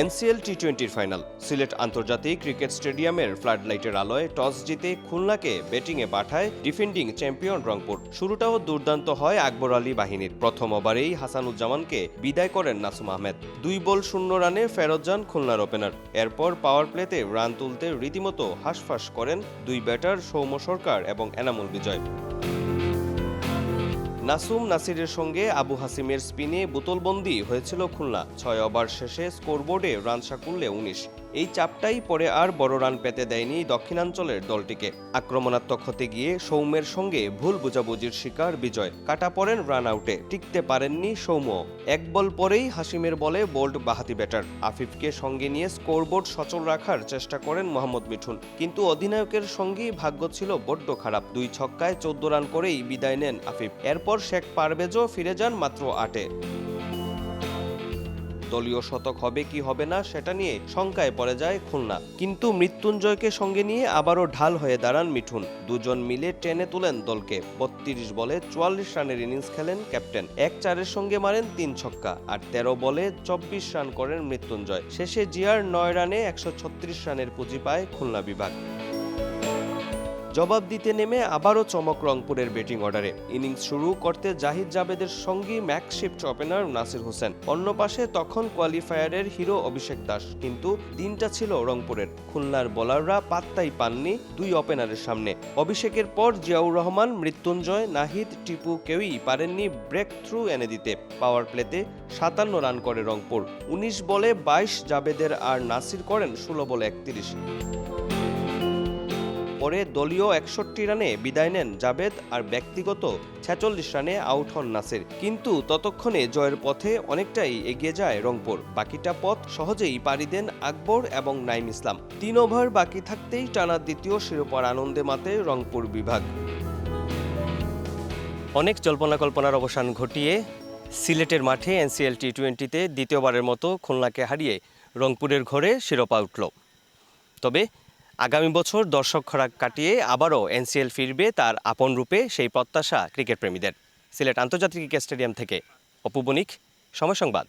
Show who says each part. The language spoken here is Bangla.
Speaker 1: এনসিএল টি টোয়েন্টির ফাইনাল। সিলেট আন্তর্জাতিক ক্রিকেট স্টেডিয়ামের ফ্লাড লাইটের আলোয় টস জিতে খুলনাকে ব্যাটিংয়ে পাঠায় ডিফেন্ডিং চ্যাম্পিয়ন রংপুর। শুরুটাও দুর্দান্ত হয় আকবর আলী বাহিনীর। প্রথম ওভারেই হাসানুজ্জামানকে বিদায় করেন নাসুম আহমেদ। দুই বল শূন্য রানে ফেরত যান খুলনার ওপেনার। এরপর পাওয়ার প্লেতে রান তুলতে রীতিমতো হাঁসফাঁস করেন দুই ব্যাটার সৌম্য সরকার এবং এনামুল বিজয়। নাসুম নাসিরের সঙ্গে আবু হাসিমের স্পিনে বোতলবন্দি হয়েছিল খুলনা। ছয় ওভার শেষে স্কোরবোর্ডে রান সাকুল্যে উনিশ। এই চাপটাই পরে আর বড় রান পেতে দেয়নি দক্ষিণাঞ্চলের দলটিকে। আক্রমণাত্মক হতে গিয়ে সৌম্যের সঙ্গে ভুল বোঝাবুঝির শিকার বিজয়। কাটা পড়েন রান আউটে, টিকতে পারেননি সৌম্য। এক বল পরেই হাসিমের বলে বোল্ড বাহাতি ব্যাটার। আফিফকে সঙ্গে নিয়ে স্কোরবোর্ড সচল রাখার চেষ্টা করেন মোহাম্মদ মিঠুন। কিন্তু অধিনায়কের সঙ্গেই ভাগ্য ছিল বড্ড খারাপ। দুই ছক্কায় চোদ্দ রান করেই বিদায় নেন আফিফ। এরপর শেখ পারভেজও ফিরে যান মাত্র আটে। দলীয় শতক হবে কি হবে না সেটা নিয়ে শঙ্কায় পড়ে যায় খুলনা। কিন্তু মৃত্যুঞ্জয়কে সঙ্গে নিয়ে আবারও ঢাল হয়ে দাঁড়ান মিঠুন। দুজন মিলে টেনে তুলেন দলকে। বত্রিশ বলে চুয়াল্লিশ রানের ইনিংস খেলেন ক্যাপ্টেন। এক চারের সঙ্গে মারেন তিন ছক্কা। আর তেরো বলে চব্বিশ রান করেন মৃত্যুঞ্জয়। শেষে জিয়ার নয় রানে একশো ছত্রিশ রানের পুঁজি পায় খুলনা বিভাগ। জবাব দিতে নেমে আবারও চমক রংপুরের ব্যাটিং অর্ডারে। ইনিংস শুরু করতে জাহিদ জাবেদের সঙ্গী ম্যাকশিফট ওপেনার নাসির হোসেন। অন্য পাশে তখন কোয়ালিফায়ারের হিরো অভিষেক দাস। কিন্তু দিনটা ছিল রংপুরের। খুলনার বোলাররা পাত্তাই পাননি দুই ওপেনারের সামনে। অভিষেকের পর জিয়াউর রহমান, মৃত্যুঞ্জয়, নাহিদ, টিপু কেউই পারেননি ব্রেক থ্রু এনে দিতে। পাওয়ার প্লেতে সাতান্ন রান করে রংপুর। উনিশ বলে বাইশ জাবেদের আর নাসির করেন ষোলো বলে একত্রিশ। পরে দলীয় একষট্টি রানে বিদায় নেন জাবেদ আর ব্যক্তিগত ছেচল্লিশ রানে আউট হন নাসির। কিন্তু ততক্ষণে জয়ের পথে অনেকটাই এগিয়ে যায় রংপুর। বাকিটা পথ সহজেই পাড়ি দেন আকবর এবং নাইম ইসলাম। তিন ওভার বাকি থাকতেই টানা দ্বিতীয় শিরোপার আনন্দে মাতে রংপুর বিভাগ। অনেক জল্পনা কল্পনার অবসান ঘটিয়ে সিলেটের মাঠে এনসিএল টি টোয়েন্টিতে দ্বিতীয়বারের মতো খুলনাকে হারিয়ে রংপুরের ঘরে শিরোপা উঠল। তবে আগামী বছর দর্শক খরাক কাটিয়ে আবারও এনসিএল ফিরবে তার আপন রূপে সেই প্রত্যাশা ক্রিকেট প্রেমীদের সিলেট আন্তর্জাতিক ক্রিকেট স্টেডিয়াম থেকে অপু বণিক, সময় সংবাদ।